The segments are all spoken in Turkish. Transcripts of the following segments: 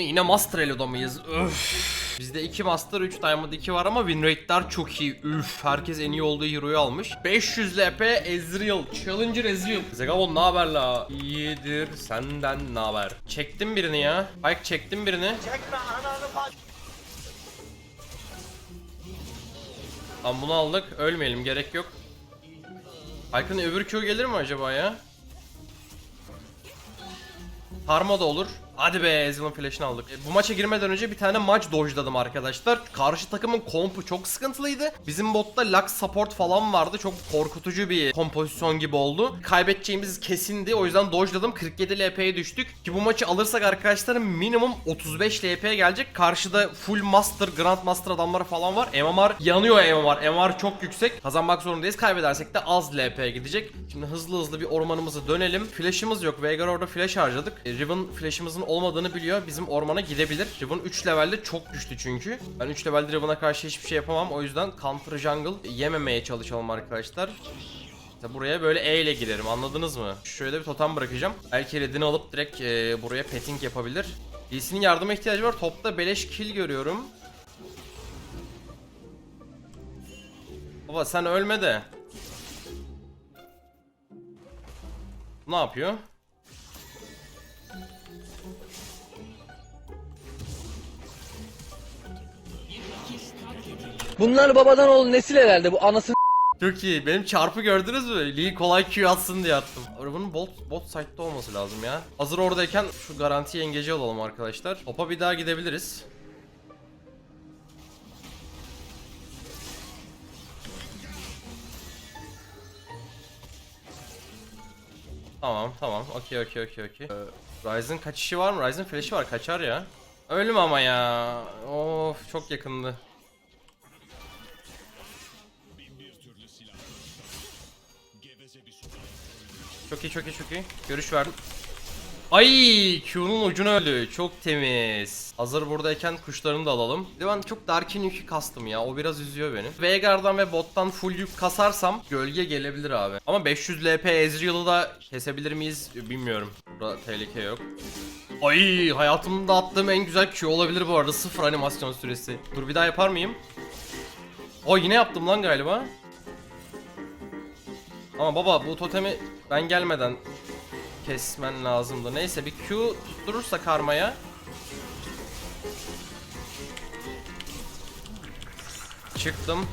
Yine Master Elo'da mıyız? Öf. Bizde 2 Master 3 Diamond 2 var ama win rate'ler çok iyi. Üf. Herkes en iyi olduğu hero'yu almış. 500 LP Ezreal. Challenger Ezreal. Zegabon ne haber la? İyidir. Senden ne haber? Çektim birini ya. Pike çektim birini. Tamam bunu aldık. Ölmeyelim gerek yok. Pike'ın öbür Q gelir mi acaba ya? Karma da olur. Hadi be Ezreal'ın flash'ını aldık. E, bu maça girmeden önce bir tane maç dojladım arkadaşlar. Karşı takımın kompu çok sıkıntılıydı. Bizim botta Lux support falan vardı. Çok korkutucu bir kompozisyon gibi oldu. Kaybedeceğimiz kesindi. O yüzden dojladım. 47 LP'ye düştük. Ki bu maçı alırsak arkadaşlar minimum 35 LP gelecek. Karşıda full master, grand master adamları falan var. MMR yanıyor MMR. MMR çok yüksek. Kazanmak zorundayız. Kaybedersek de az LP gidecek. Şimdi hızlı hızlı bir ormanımızı dönelim. Flash'ımız yok. Veigar orada flash harcadık. E, Riven flash'ımızın olmadığını biliyor. Bizim ormana gidebilir. Riven 3 levelde çok güçlü çünkü. Ben 3 levelde Riven'a karşı hiçbir şey yapamam. O yüzden counter jungle yememeye çalışalım arkadaşlar. İşte buraya böyle E ile girerim anladınız mı? Şöyle bir totem bırakacağım. Belki redini alıp direkt e, buraya petting yapabilir. DC'nin yardıma ihtiyacı var. Topta beleş kill görüyorum. Baba sen ölme de. Ne yapıyor? Bunlar babadan oğul nesil herhalde bu anasını Çok iyi. Benim çarpı gördünüz mü? Lee kolay Q atsın diye attım. Bunun bot, bot site'da olması lazım ya. Hazır oradayken şu garanti engage alalım arkadaşlar. Topa bir daha gidebiliriz. Tamam tamam. Okey okey okey okey. Ee, Ryzen kaçışı var mı? Ryzen flash'i var. Kaçar ya. Ölüm ama ya. Of çok yakındı. İyi çok iyi çok iyi. Görüş verdim. Ay Q'nun ucunu öldü. Çok temiz. Hazır buradayken kuşlarını da alalım. Ben çok Darkin yükü kastım ya. O biraz üzüyor beni. Veigar'dan ve bottan full yük kasarsam gölge gelebilir abi. Ama 500 LP Ezreal'ı da kesebilir miyiz bilmiyorum. Burada tehlike yok. Ay hayatımda attığım en güzel Q olabilir bu arada. Sıfır animasyon süresi. Dur bir daha yapar mıyım? O yine yaptım lan galiba. Ama baba bu totemi ben gelmeden kesmen lazımdı. Neyse bir Q tutturursa karmaya. Çıktım.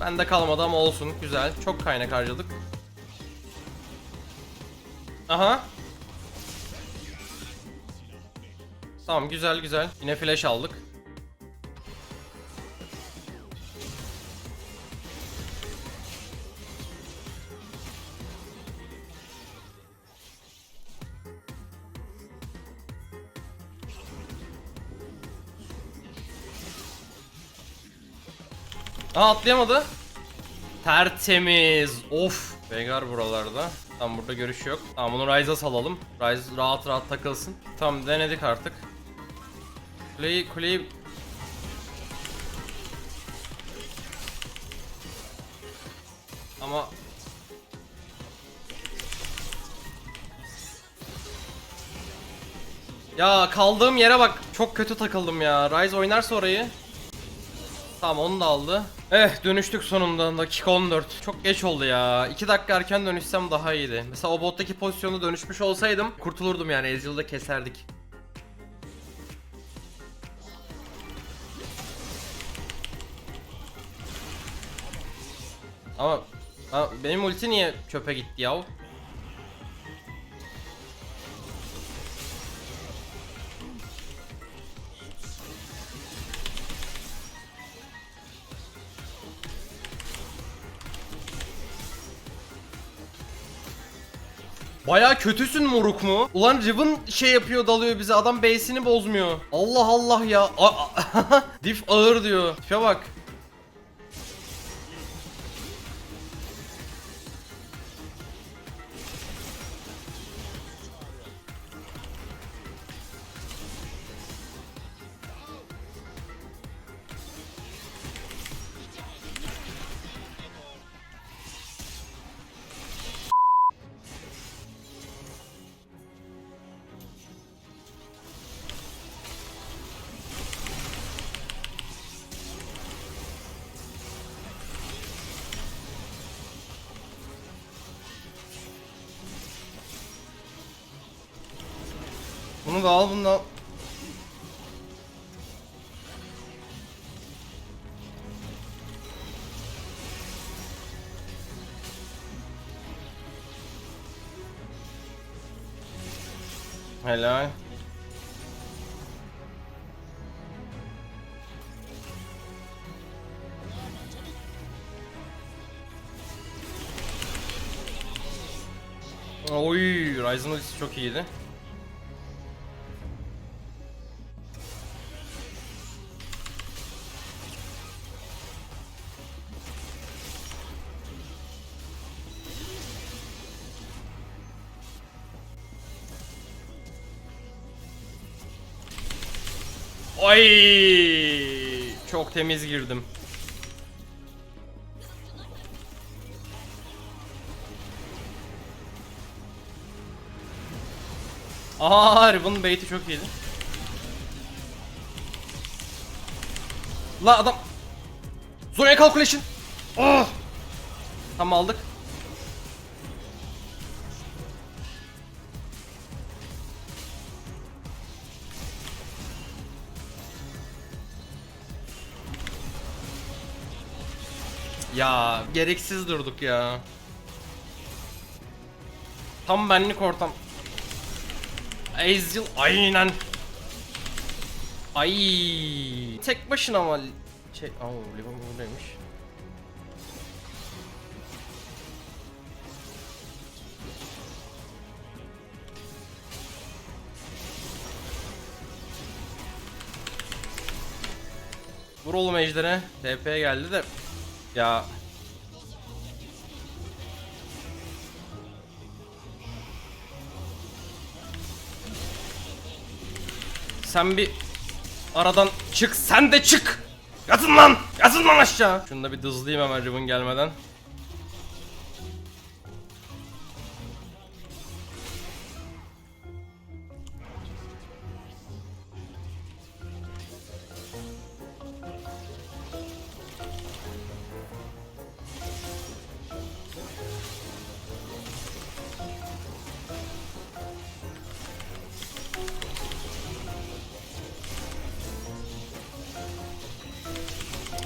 Ben de kalmadı ama olsun. Güzel. Çok kaynak harcadık. Aha. Tamam güzel güzel. Yine flash aldık. Aa atlayamadı. Tertemiz. Of. Veigar buralarda. Tamam burada görüş yok. Tamam bunu Ryze'a salalım. Ryze rahat rahat takılsın. Tamam denedik artık. Kuleyi kuleyi Ama Ya kaldığım yere bak. Çok kötü takıldım ya. Ryze oynarsa orayı. Tamam onu da aldı. Eh dönüştük sonunda. Dakika 14. Çok geç oldu ya. 2 dakika erken dönüşsem daha iyiydi. Mesela o bottaki pozisyonu dönüşmüş olsaydım kurtulurdum yani. Ezreal'da keserdik. Ama ha, benim ulti niye çöpe gitti yav? Baya kötüsün moruk mu? Ulan Riven şey yapıyor dalıyor bize adam base'ini bozmuyor. Allah Allah ya. Diff ağır diyor. Tipe bak. Bunu da al bunu da al. Helal. Oy, Ryzen çok iyiydi. Ay, çok temiz girdim. Aa, Riven'ın bait'i çok iyiydi. La adam Zonya calculation. Oh! Tamam aldık. Ya gereksiz durduk ya. Tam benlik ortam. Ezreal aynen. Ay tek başına ama şey oh Livon buradaymış. Vur oğlum ejdere. TP geldi de. Ya. Sen bir aradan çık. Sen de çık. Yatın lan. Yatın lan aşağı. Şunu da bir dızlayayım hemen Riven gelmeden.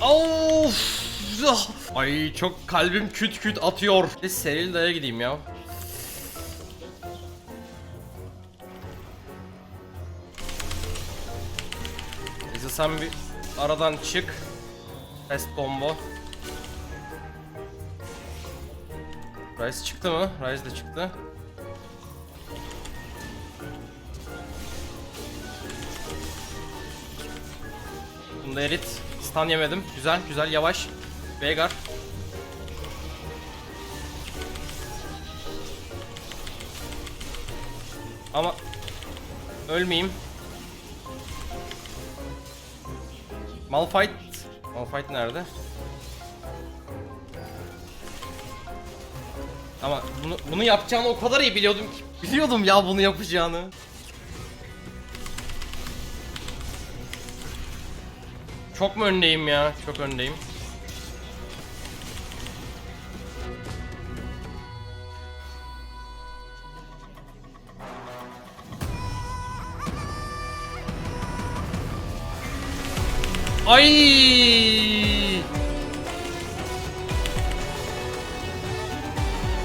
Of! Ay çok kalbim küt küt atıyor. Bir serili daya gideyim ya. Neyse sen bir aradan çık. Test combo. Rise çıktı mı? Rise de çıktı. Bunda erit. Stun yemedim. Güzel güzel yavaş. Veigar. Ama ölmeyeyim. Malphite. Malphite nerede? Ama bunu bunu yapacağını o kadar iyi biliyordum ki. Biliyordum ya bunu yapacağını. Çok mu öndeyim ya? Çok öndeyim. Ay!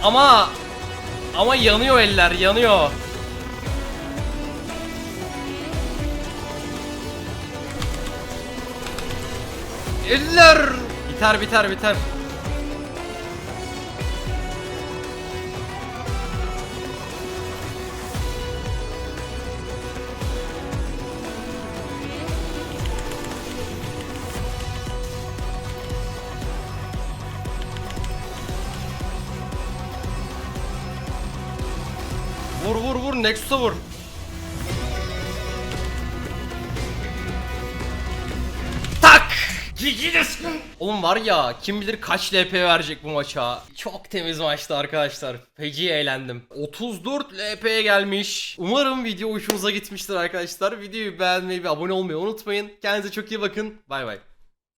Ama ama yanıyor eller, yanıyor. Eller! Biter biter biter. Vur vur vur Nexus'a vur. GG'dir. Oğlum var ya kim bilir kaç LP verecek bu maça. Çok temiz maçtı arkadaşlar. Feci eğlendim. 34 LP'ye gelmiş. Umarım video hoşunuza gitmiştir arkadaşlar. Videoyu beğenmeyi ve abone olmayı unutmayın. Kendinize çok iyi bakın. Bay bay.